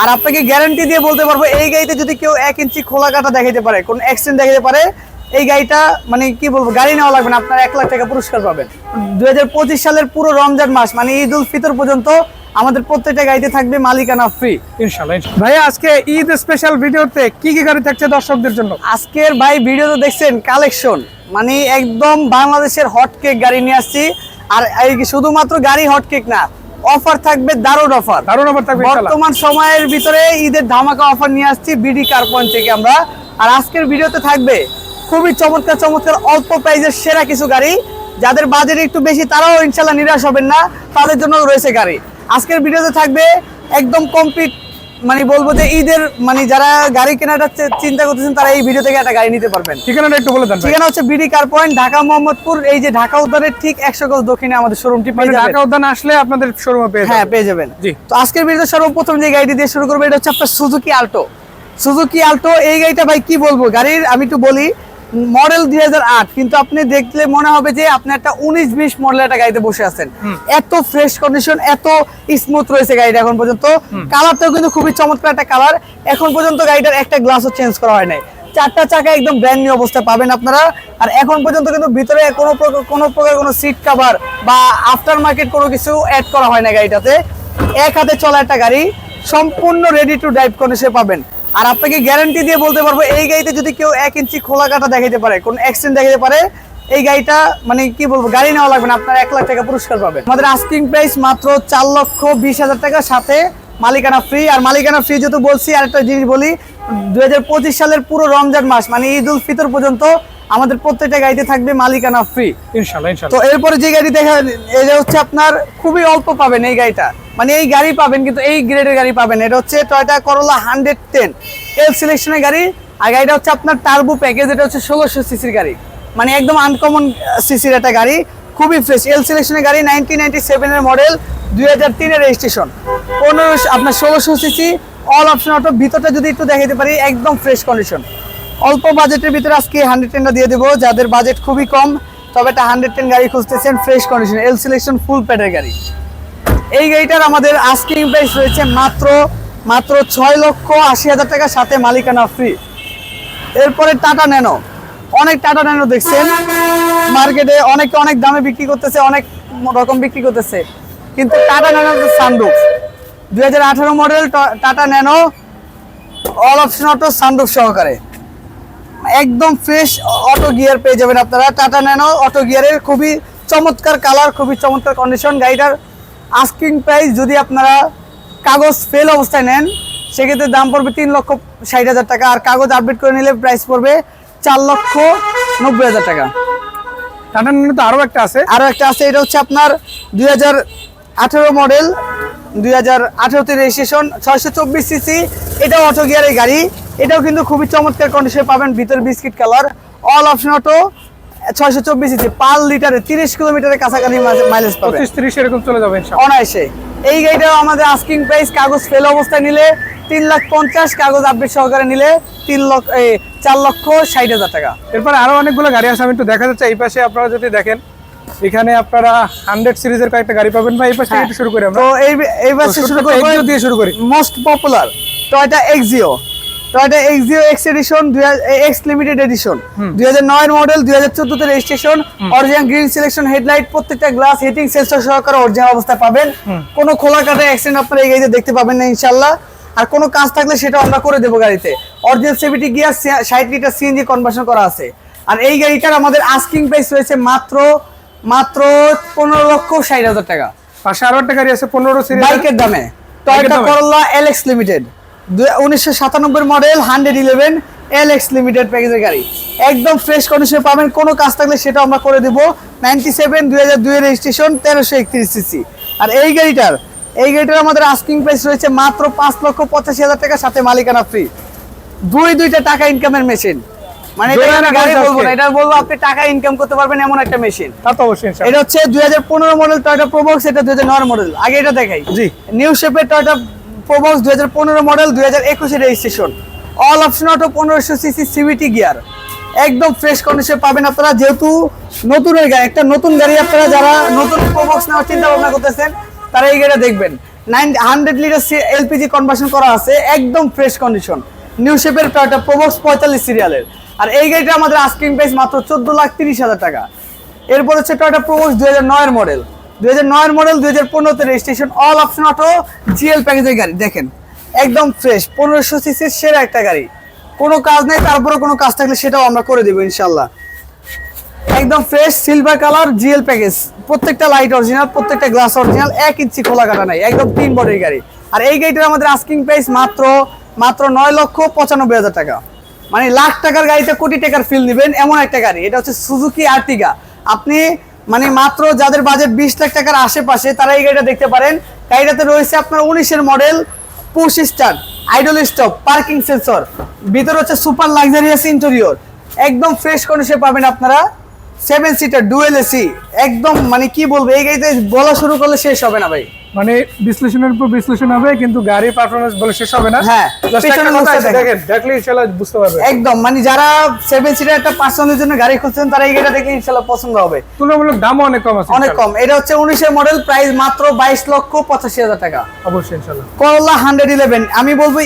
আর আপনাকে গ্যারান্টি দিয়ে বলতে পারব এই গাড়িতে যদি কেউ এক ইঞ্চি খোলা কাটা দেখাতে পারে কোন অ্যাক্সিডেন্ট দেখাতে পারে এই গাড়িটা মানে কি বলব গাড়ি নেওয়া লাগবে না আপনার এক লাখ টাকা পুরস্কার পাবেন। দুই হাজার পঁচিশ সালের পুরো রমজান মাস মানে ঈদ উল ফিতর পর্যন্ত আমাদের প্রত্যেকটা গাড়িতে থাকবে মালিকানা ফ্রি ইনশাল্লাহ। ভাইয়া আজকে ঈদ স্পেশাল ভিডিওতে কি কি গাড়ি থাকছে দর্শকদের জন্য? আজকের ভাই ভিডিও তো দেখছেন কালেকশন মানে একদম বাংলাদেশের হট কেক গাড়ি নিয়ে আসছি। আর এই শুধুমাত্র গাড়ি হট কেক না অফার থাকবে দারুণ অফার। দারুণ অফার থাকবে। বর্তমান সময়ের ভিতরে ঈদের ধামাকা অফার নিয়ে আসছি বিডি কার্পন থেকে আমরা। আর আজকের ভিডিওতে থাকবে খুবই চমৎকার চমৎকার অল্প প্রাইজের সেরা কিছু গাড়ি। যাদের বাজেট একটু বেশি তারাও ইনশাল্লাহ নিরাশ হবেন না তাদের জন্য রয়েছে গাড়ি। আজকের ভিডিওতে থাকবে একদম কমপ্লিট মানে বলব যে ঈদের মানে যারা গাড়ি কেনাটা চিন্তা করতেছেন তারা এই ভিডিও থেকে একটা গাড়ি নিতে পারবেন। ঠিকানাটা একটু বলে দেন ঠিকানা হচ্ছে BD car point Dhaka Mohammadpur এই যে ঢাকা উদ্যানের ঠিক একশো গজ দক্ষিণে আমাদের শোরুমটি মানে পেয়ে যাবেন। ঢাকা উদ্যান আসলে আপনাদের শোরুমে পেয়ে হ্যাঁ পেয়ে যাবেন। জি। তো আজকের ভিডিও সর্বপ্রথম যে গাড়িটি দিয়ে শুরু করব এটা হচ্ছে আপনার সুজুকি আল্টো সুজুকি আল্টো এই গাড়িটা ভাই কি বলব? গাড়ির আমি একটু বলি মডেল দুই হাজার আট কিন্তু আপনি দেখলে মনে হবে যে আপনি একটা উনিশ বিশ মডেলের একটা গাড়িতে বসে আছেন। এত ফ্রেশ কন্ডিশন এত স্মুথ রয়েছে গাড়িটা এখন পর্যন্ত। কালারটাও কিন্তু খুবই চমৎকার একটা কালার এখন পর্যন্ত গাড়িটার একটা গ্লাসও চেঞ্জ করা হয় নাই। চারটা চাকা একদম ব্র্যান্ড নিউ অবস্থায় পাবেন আপনারা। আর এখন পর্যন্ত কিন্তু ভিতরে কোনো প্রকার কোনো প্রকার কোনো সিট কাভার বা আফটার মার্কেট কোনো কিছু অ্যাড করা হয় না গাড়িটাতে। এক হাতে চলা একটা গাড়ি সম্পূর্ণ রেডি টু ড্রাইভ কন্ডিশনে পাবেন। আর আপনাকে গ্যারান্টি দিয়ে বলতে পারব, এই গাড়িতে যদি কেউ এক ইঞ্চি খোলা কাটা দেখাতে পারে, কোন অ্যাক্সিডেন্ট দেখাতে পারে, এই গাড়িটা মানে কি বলব, গাড়ি নেওয়া লাগবে না, আপনার এক লাখ টাকা পুরস্কার পাবেন। আমাদের আস্কিং প্রাইস মাত্র চার লক্ষ বিশ হাজার টাকার সাথে মালিকানা ফ্রি আর মালিকানা ফ্রি যেহেতু বলছি আর একটা জিনিস বলি দুই সালের পুরো রমজান মাস মানে ঈদ উল ফিতর পর্যন্ত আমাদের প্রত্যেকটা গাড়িতে থাকবে মালিকানা ফ্রি ইনশাল্লাহ তো এরপরে যে গাড়ি দেখা এটা হচ্ছে আপনার খুবই অল্প পাবেন এই গাড়িটা। মানে এই গাড়ি পাবেন কিন্তু এই গ্রেডের গাড়ি পাবেন এটা হচ্ছে Toyota Corolla hundred ten L সিলেকশনের গাড়ি আর গাড়িটা হচ্ছে আপনার টার্বো প্যাকেজ এটা হচ্ছে ষোলোশো সিসির গাড়ি। মানে একদম আনকমন সিসির একটা গাড়ি খুবই ফ্রেশ এল সিলেকশনের গাড়ি নাইনটিন নাইনটি সেভেনের মডেল দুই হাজার তিনের রেজিস্ট্রেশন পনেরো, আপনার ষোলোশো সিসি অল অপশন অটো ভিতরটা যদি একটু দেখাতে পারি, একদম ফ্রেশ কন্ডিশন অল্প বাজেটের ভিতরে আজকে হান্ড্রেড টেনটা দিয়ে দেবো। যাদের বাজেট খুবই কম, তবে একটা হান্ড্রেড টেন গাড়ি খুঁজতেছেন fresh condition L selection full প্যাডের গাড়ি। এই গাড়িটার আমাদের আস্কিং প্রাইস রয়েছে মাত্র মাত্র ছয় লক্ষ আশি হাজার টাকার সাথে মালিকানা ফ্রি এরপরে টাটা ন্যানো অনেক টাটা ন্যানো দেখছেন। মার্কেটে অনেকে অনেক দামে বিক্রি করতেছে, অনেক রকম বিক্রি করতেছে। কিন্তু টাটা ন্যানো সানরুফ দুই হাজার আঠারো model Tata Nano all option auto sunroof সহকারে। একদম ফ্রেশ অটো গিয়ার পেয়ে যাবেন আপনারা। টাটা ন্যানো অটো গিয়ারের খুবই চমৎকার কালার খুবই চমৎকার কন্ডিশন গাড়িটার আস্কিং প্রাইস যদি আপনারা কাগজ ফেল অবস্থায় নেন সেক্ষেত্রে দাম পড়বে তিন লক্ষ ষাট হাজার টাকা। আর কাগজ আপডেট করে নিলে প্রাইস পড়বে চার লক্ষ নব্বই হাজার টাকা। টাটা নিয়ে তো আরও একটা আছে। আরও একটা আছে এটা হচ্ছে আপনার দুই হাজার আঠেরো মডেল দুই হাজার আঠেরোতে রেজিস্ট্রেশন ছয়শো চব্বিশ সিসি এটাও অটো গিয়ারের গাড়ি। এটাও কিন্তু খুবই চমৎকার কন্ডিশনে পাবেন ভিতর biscuit colour all option auto ছয়শো চব্বিশ সিসি পার লিটারে তিরিশ কিলোমিটারের কাছাকাছি মাইলেজ পাবে তিরিশ এরকম চলে যাবে অনায়াসে। এই গাড়িটাও আমাদের আস্কিং প্রাইস কাগজ ফেল অবস্থায় নিলে তিন লাখ পঞ্চাশ কাগজ আপডেট সহকারে নিলে তিন লক্ষ চার লক্ষ ষাট হাজার টাকা। এরপরে আরও অনেকগুলো গাড়ি আছে আমি একটু দেখা যাচ্ছে এই পাশে আপনারা যদি দেখেন এখানে আপনারা হান্ড্রেড সিরিজের কয়েকটা গাড়ি পাবেন বা এই পাশে হ্যাঁ। একটু শুরু করি আমরা। তো এই এইবার তো শুরু করব। Exio দিয়ে শুরু করি। Most popular Toyota Axio Toyota Axio X edition X limited edition দুই হাজার নয়ের মডেল দুই হাজার চোদ্দতে registration original green selection headlight প্রত্যেকটা গ্লাস হিটিং সেন্সর সহকারে অরিজিনাল অবস্থায় পাবেন। কোনো খোলা কাটা অ্যাক্সিডেন্ট আপনারা এই গাড়িতে দেখতে পাবেন না ইনশাল্লাহ আর কোনো কাজ থাকলে সেটা আমরা করে দেবো গাড়িতে। অরিজিনাল সেভিটি গিয়ার ষাট লিটার সিএনজি কনভার্সন করা আছে। আর এই গাড়িটার আমাদের আস্কিং প্রাইস রয়েছে মাত্র মাত্র পনেরো লক্ষ ষাট হাজার টাকা। পাশে আরও একটা গাড়ি আছে পনেরো বাইকের দামে। টয়োটা দামে? করোলা এলএক্স লিমিটেড উনিশশো সাতানব্বই model hundred eleven LX limited প্যাকেজের গাড়ি। একদম ফ্রেশ কন্ডিশনে পাবেন কোনো কাজ থাকলে সেটা আমরা করে দেবো। নাইনটি সেভেন দুই হাজার দুই রেজিস্ট্রেশন তেরোশো একত্রিশ সিসি আর এই গাড়িটার এই গাড়িটার আমাদের আস্কিং প্রাইস রয়েছে মাত্র পাঁচ লক্ষ পঁচাশি হাজার টাকা সাথে মালিকানা ফ্রি দুই দুইটা টাকা ইনকামের মেশিন মানে এটা দুই আমি হাজার গাড়ি বলব না এটা বলব আপনি টাকা ইনকাম করতে পারবেন এমন একটা মেশিন তা তো অবশ্যই এটা হচ্ছে দুই হাজার পনেরো মডেল টয়টা প্রোবক্স এটা দুই হাজার নয় মডেল আগে এটা দেখাই। জি। নিউ শেপের টয়টা প্রোবক্স দুই হাজার পনেরো মডেল দুই হাজার একুশে রেজিস্ট্রেশন অল অপশন অটো পনেরোশো সিসি সিভিটি গিয়ার একদম ফ্রেশ কন্ডিশনে পাবেন আপনারা যেহেতু নতুনের গাড়ি একটা নতুন গাড়ি আপনারা যারা নতুন প্রোবক্স নেওয়ার চিন্তা ভাবনা করতেছেন তারা এই গাড়িটা দেখবেন। Nine hundred litre LPG conversion করা আছে একদম ফ্রেশ কন্ডিশন নিউ শেপের টয়টা প্রবক্স পঁয়তাল্লিশ সিরিয়ালের আর এই গাড়িটা আমাদের আস্কিং প্রাইস মাত্র চোদ্দ লাখ তিরিশ হাজার টাকা। এরপর হচ্ছে টয়টা প্রবক্স দুই হাজার নয়ের মডেল দুই হাজার নয়ের মডেল দুই হাজার পনেরোতে registration all option auto GL প্যাকেজের গাড়ি। দেখেন, একদম ফ্রেশ পনেরোশো সিসির সেরা একটা গাড়ি। কোনো কাজ নেই তারপরে কোনো কাজ থাকলে সেটাও আমরা করে দেবো ইনশাল্লাহ একদম fresh silver colour GL package প্রত্যেকটা লাইট অরিজিনাল প্রত্যেকটা গ্লাস অরিজিনাল এক ইঞ্চি খোলা কাটা নাই, একদম তিন বডির গাড়ি। আর এই গাড়িটার আমাদের আস্কিং প্রাইস মাত্র মাত্র নয় লক্ষ পঁচানব্বই হাজার টাকা। মানে লাখ টাকার গাড়িতে কোটি টাকার ফিল নেবেন, এমন একটা গাড়ি। এটা হচ্ছে সুজুকি আর্টিগা আপনি মানে মাত্র যাদের বাজেট বিশ লাখ টাকার আশেপাশে, তারা এই গাড়িটা দেখতে পারেন। গাড়িটাতে রয়েছে আপনার উনিশের model push start idle stop parking sensor ভিতরে হচ্ছে সুপার লাক্সারিয়াস ইন্টেরিয়র একদম ফ্রেশ কন্ডিশনে পাবেন আপনারা। সেভেন সিটার ডুয়েল এসি একদম মানে কি বলব, এই গাড়িতে বলা শুরু করলে শেষ হবে না ভাই। মানে বিশ্লেষণের উপর বিশ্লেষণ হবে কিন্তু গাড়ির পারফরমেন্স বলে শেষ হবে না। হ্যাঁ, একটা দেখেন। দেখলে ইনশাআল্লাহ বুঝতে পারবে একদম মানে যারা সেভেন সিটার একটা পার্সোনালের জন্য গাড়ি খুঁজছেন তারা এই গাড়িটা দেখে ইনশাল্লাহ পছন্দ হবে। তুলনামূলক দামও অনেক কম আছে অনেক কম। এটা হচ্ছে উনিশের মডেল প্রাইস মাত্র বাইশ লক্ষ পঁচাশি হাজার টাকা। অবশ্যই ইনশাআল্লাহ। করোলা হান্ড্রেড ইলেভেন আমি বলব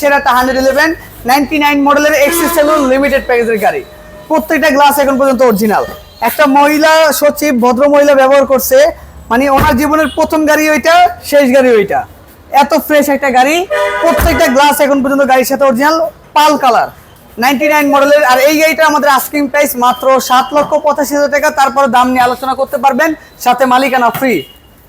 সেরাটা হান্ড্রেড ইলেভেন নাইনটি নাইন মডেলের এক্সিস সেলুন লিমিটেড প্যাকেজের গাড়ি। প্রত্যেকটা গ্লাস এখন পর্যন্ত অরিজিনাল একটা মহিলা সচিব ভদ্র মহিলা ব্যবহার করছে মানে ওনার জীবনের প্রথম গাড়ি ওইটা, শেষ গাড়ি ওইটা। এত ফ্রেশ একটা গাড়ি, প্রত্যেকটা গ্লাস এখন পর্যন্ত গাড়ির সাথে original pearl colour ninety nine মডেলের আর এই গাড়িটা আমাদের আস্কিং প্রাইস মাত্র সাত লক্ষ পঁচাশি হাজার টাকা। তারপরে দাম নিয়ে আলোচনা করতে পারবেন, সাথে মালিকানা ফ্রি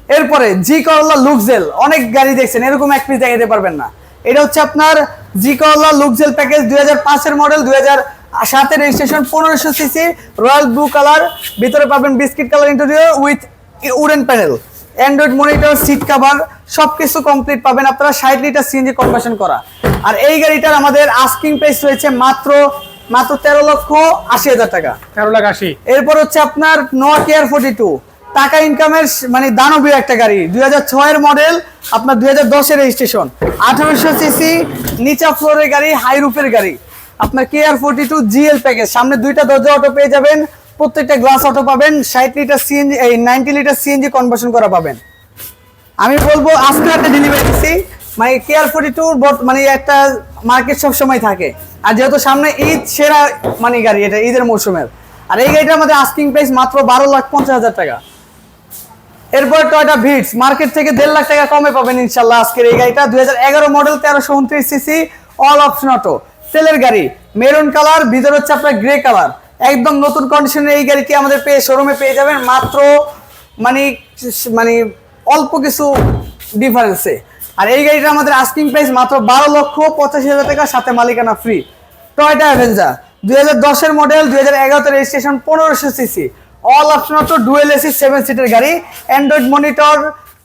এরপরে জি করলা লুকজেল অনেক গাড়ি দেখছেন, এরকম এক পিস দেখাতে পারবেন না। এটা হচ্ছে আপনার জি করলা লুকজেল প্যাকেজ দুই হাজার পাঁচের মডেল দুই হাজার সাতের রেজিস্ট্রেশন পনেরোশো সিসি রয়্যাল ব্লু কালার ভিতরে পাবেন biscuit colour interior with wooden panel Android monitor seat cover সবকিছু কমপ্লিট পাবেন আপনারা ষাট লিটার সিএনজি কনভার্সন করা। আর এই গাড়িটার আমাদের আস্কিং প্রাইস রয়েছে মাত্র মাত্র তেরো লক্ষ আশি হাজার টাকা। তেরো লাখ আশি। এরপর হচ্ছে আপনার নোয়া কেয়ার ফোর্টি টু টাকা ইনকামের মানে দানবীয় একটা গাড়ি দুই হাজার ছয়ের মডেল আপনার দুই হাজার দশের রেজিস্ট্রেশন আঠারোশো সিসি নিচা ফ্লোরের গাড়ি হাই রুফের গাড়ি। আপনার কেয়ার ফোর্টি টু জিএল প্যাকেজ সামনে দুইটা দরজা অটো পেয়ে যাবেন। প্রত্যেকটা গ্লাস অটো পাবেন, ষাট লিটার সিএনজি এই নাইনটি লিটার সিএনজি কনভার্সন করা পাবেন। আমি বলব, আজকে একটা ডেলিভারি দিচ্ছি মানে কেয়ার ফোর্টি টু মানে একটা মার্কেট সবসময় থাকে। আর যেহেতু সামনে ঈদ, সেরা মানে গাড়ি এটা, ঈদের মৌসুমের আর এই গাড়িটা আমাদের আস্কিং প্রাইস মাত্র বারো লাখ পঞ্চাশ হাজার টাকা। এরপর টয়টা ভিটস মার্কেট থেকে দেড় লাখ টাকা কমে পাবেন ইনশাল্লাহ আজকের এই গাড়িটা। দুই হাজার এগারো মডেল তেরোশো উনত্রিশ সিসি অল অপশন অটো তেলের গাড়ি মেরুন কালার ভিতর হচ্ছে আপনার গ্রে কালার একদম নতুন কন্ডিশনের এই গাড়িটি আমাদের পেয়ে শোরুমে পেয়ে যাবেন। মাত্র মানে মানে অল্প কিছু ডিফারেন্সে আর এই গাড়িটা আমাদের আস্কিং প্রাইস মাত্র বারো লক্ষ পঁচাশি হাজার টাকা, সাথে মালিকানা ফ্রি টয়টা অ্যাভেঞ্জার দুই হাজার দশের মডেল দুই হাজার এগারোতে রেজিস্ট্রেশন পনেরোশো CC all option auto dual AC seven সিটের গাড়ি। অ্যান্ড্রয়েড মনিটর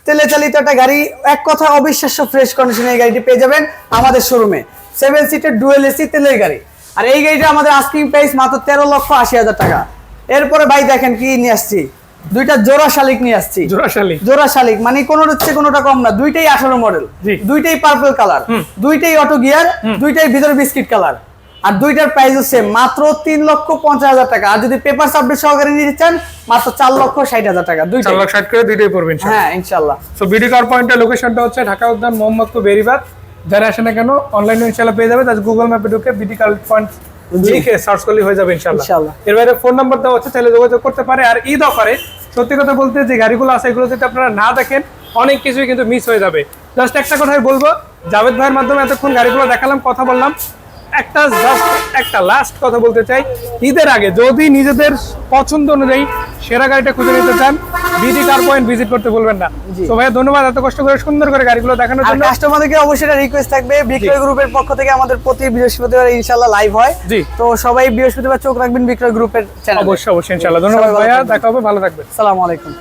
তেলে চালিত একটা গাড়ি। এক কথা অবিশ্বাস্য ফ্রেশ কন্ডিশনে এই গাড়িটি পেয়ে যাবেন আমাদের শোরুমে সেভেন সিটের ডুয়েল এসি তেলের গাড়ি। আর এই গাড়িটা আমাদের আস্কিং প্রাইস মাত্র তেরো লক্ষ আশি হাজার টাকা। এরপরে ভাই দেখেন কি নিয়ে আসছি। দুইটা জোড়া শালিক নিয়ে আসছি। জোড়াশালী জোড়া শালিক মানে কোনোটা হচ্ছে কোনোটা কম না। দুইটাই আঠারো মডেল দুইটাই পার্পল কালার দুইটাই অটো গিয়ার দুইটাই ভিতরে বিস্কিট কালার আর দুইটার প্রাইস হচ্ছে মাত্র তিন লক্ষ পঞ্চাশ হাজার টাকা। আর যদি পেপার সাবমিট সহকারে নিতে চান মাত্র চার লক্ষ ষাট হাজার টাকা। দুইটাই। চার লাখ ষাট করে দুইটাই পড়বেন হ্যাঁ ইনশাল্লাহ সো বিডি কার পয়েন্টের লোকেশনটা হচ্ছে ঢাকা উদ্যান মোহাম্মদপুর বেরিবাদ যারা আসে না কেন অনলাইনে ইনশাল্লাহ পেয়ে যাবে। তার গুগল ম্যাপে ঢুকে বিডি কার পয়েন্ট। লিখে সার্চ করলে হয়ে যাবে ইনশাল্লাহ। এর বাইরে ফোন নাম্বার দেওয়া হচ্ছে চাইলে যোগাযোগ করতে পারে। আর ঈদ অফারে সত্যি কথা বলতে যে গাড়িগুলো আছে এগুলো যদি আপনারা না দেখেন অনেক কিছুই কিন্তু মিস হয়ে যাবে। জাস্ট একটা কথাই বলব জাভেদ ভাইয়ের মাধ্যমে এতক্ষণ গাড়িগুলো দেখালাম কথা বললাম। একটা জাস্ট একটা লাস্ট কথা বলতে চাই। ঈদের আগে যদি নিজেদের পছন্দ অনুযায়ী সেরা গাড়িটা খুঁজে নিতে চান বিডি কার পয়েন্ট ভিজিট করতে বলবেন না। তো ভাই ধন্যবাদ এত কষ্ট করে সুন্দর করে গাড়িগুলো দেখানোর জন্য। কাস্টমারদেরকে অবশ্যই একটা রিকোয়েস্ট থাকবে বিক্রয় গ্রুপের পক্ষ থেকে আমাদের প্রতি বৃহস্পতিবার ইনশাআল্লাহ লাইভ হয়। জি। তো সবাই বৃহস্পতিবার চোখ রাখবেন বিক্রয় গ্রুপের চ্যানেল অবশ্যই অবশ্যই ইনশাআল্লাহ। ধন্যবাদ ভাইয়া। দেখা হবে ভালো থাকবেন। আসসালামু আলাইকুম।